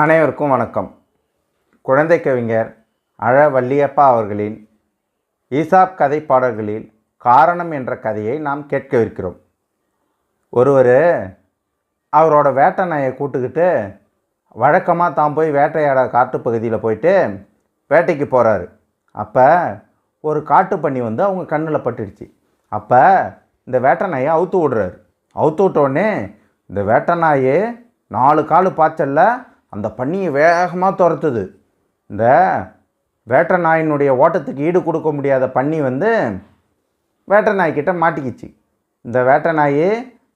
அனைவருக்கும் வணக்கம். குழந்தை கவிஞர் அழ வள்ளியப்பா அவர்களின் ஈசாப் கதை பாடல்களில் காரணம் என்ற கதையை நாம் கேட்கவிருக்கிறோம். ஒருவர் அவரோட வேட்டை நாயை கூட்டுக்கிட்டு வழக்கமாக தான் போய் வேட்டையாட காட்டுப்பகுதியில் போயிட்டு வேட்டைக்கு போகிறாரு அப்போ ஒரு காட்டு பண்ணி வந்து அவங்க கண்ணில் பட்டுடுச்சு. அப்போ இந்த வேட்டை நாயை அவுத்து விடுறாரு. அவுத்து விட்டோடனே இந்த வேட்டை நாயே நாலு காலு பாய்ச்சலில் அந்த பன்னியை வேகமாக துரத்துது. இந்த வேட்டை நாயினுடைய ஓட்டத்துக்கு ஈடு கொடுக்க முடியாத பன்னி வந்து வேட்டை நாய்க்கிட்ட மாட்டிக்கிச்சு. இந்த வேட்டை நாய்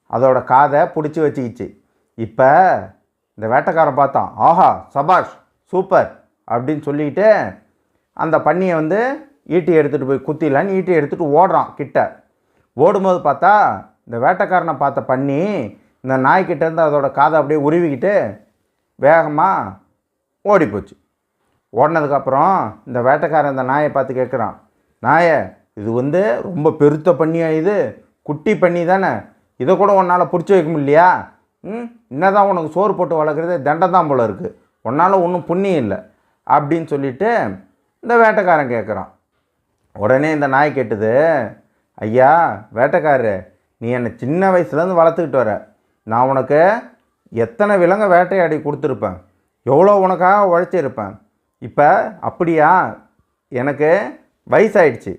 அதோட காதை பிடிச்சி வச்சுக்கிச்சு. இப்போ இந்த வேட்டைக்காரன் பார்த்தான். ஆஹா சபாஷ் சூப்பர் அப்படின்னு சொல்லிக்கிட்டு அந்த பன்னியை வந்து ஈட்டி எடுத்துகிட்டு போய் குத்திடலான்னு ஈட்டி எடுத்துகிட்டு ஓடுறான் கிட்ட. ஓடும்போது பார்த்தா இந்த வேட்டைக்காரனை பார்த்த பன்னி இந்த நாய்க்கிட்டேருந்து அதோட காதை அப்படியே உருவிக்கிட்டு வேகமாக ஓடிப்போச்சு. ஓடினதுக்கப்புறம் இந்த வேட்டைக்காரன் இந்த நாயை பார்த்து கேட்குறான் நாயை இது வந்து ரொம்ப பெருத்த பண்ணியா இது? குட்டி பண்ணி தானே? இதை கூட உன்னால் பிடிச்சி வைக்க முடியலையா? ம் என்னதான் உனக்கு சோறு போட்டு வளர்க்குறது? தண்டம் தான் இருக்குது உன்னால் ஒன்றும் புண்ணியம் இல்லை. அப்படின்னு சொல்லிட்டு இந்த வேட்டைக்காரன் கேட்குறான். உடனே இந்த நாய் கேட்டுது ஐயா வேட்டைக்காரரு நீ என்னை சின்ன வயசுலேருந்து வளர்த்துக்கிட்டு வர. நான் உனக்கு எத்தனை விலங்கை வேட்டையாடி கொடுத்துருப்பேன்? எவ்வளோ உனக்காக உழைச்சிருப்பேன்? இப்போ அப்படியா? எனக்கு வயசாயிடுச்சு.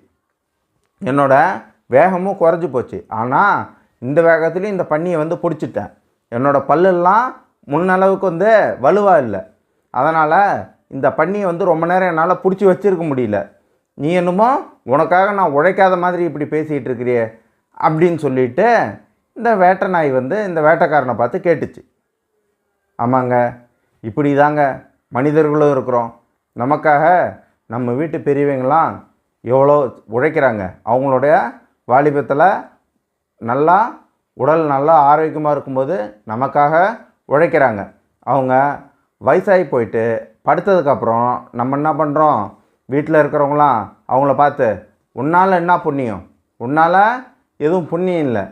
என்னோடய வேகமும் குறைஞ்சி போச்சு. ஆனால் இந்த வேகத்துலேயும் இந்த பன்னியை வந்து பிடிச்சிட்டேன். என்னோடய பல்லெல்லாம் முன்னளவுக்கு வந்து வலுவாக இல்லை. அதனால் இந்த பன்னியை வந்து ரொம்ப நேரம் என்னால் பிடிச்சி வச்சிருக்க முடியல. நீ என்னமோ உனக்காக நான் உழைக்காத மாதிரி இப்படி பேசிகிட்டு இருக்கிறியே அப்படின்னு சொல்லிட்டு இந்த வேட்டை நாய் வந்து இந்த வேட்டைக்காரனை பார்த்து கேட்டுச்சு. ஆமாங்க. இப்படி தாங்க மனிதர்களும் இருக்கிறோம். நமக்காக நம்ம வீட்டு பெரியவங்களாம் எவ்வளோ உழைக்கிறாங்க. அவங்களுடைய வாலிபத்தில் நல்லா உடல் நல்லா ஆரோக்கியமாக இருக்கும்போது நமக்காக உழைக்கிறாங்க. அவங்க வயசாகி போயிட்டு படுத்ததுக்கப்புறம் நம்ம என்ன பண்ணுறோம் வீட்டில் இருக்கிறவங்களாம் அவங்கள பார்த்து உன்னால் என்ன புண்ணியம்? உன்னால் எதுவும் புண்ணியம் இல்லை.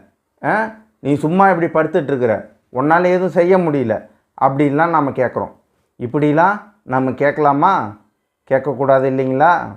ஆ? நீ சும்மா இப்படி படுத்துட்ருக்குற உன்னால் எதுவும் செய்ய முடியல. அப்படின்லாம் நம்ம கேட்குறோம். இப்படிலாம் நம்ம கேட்கலாமா? கேட்கக்கூடாது இல்லைங்களா?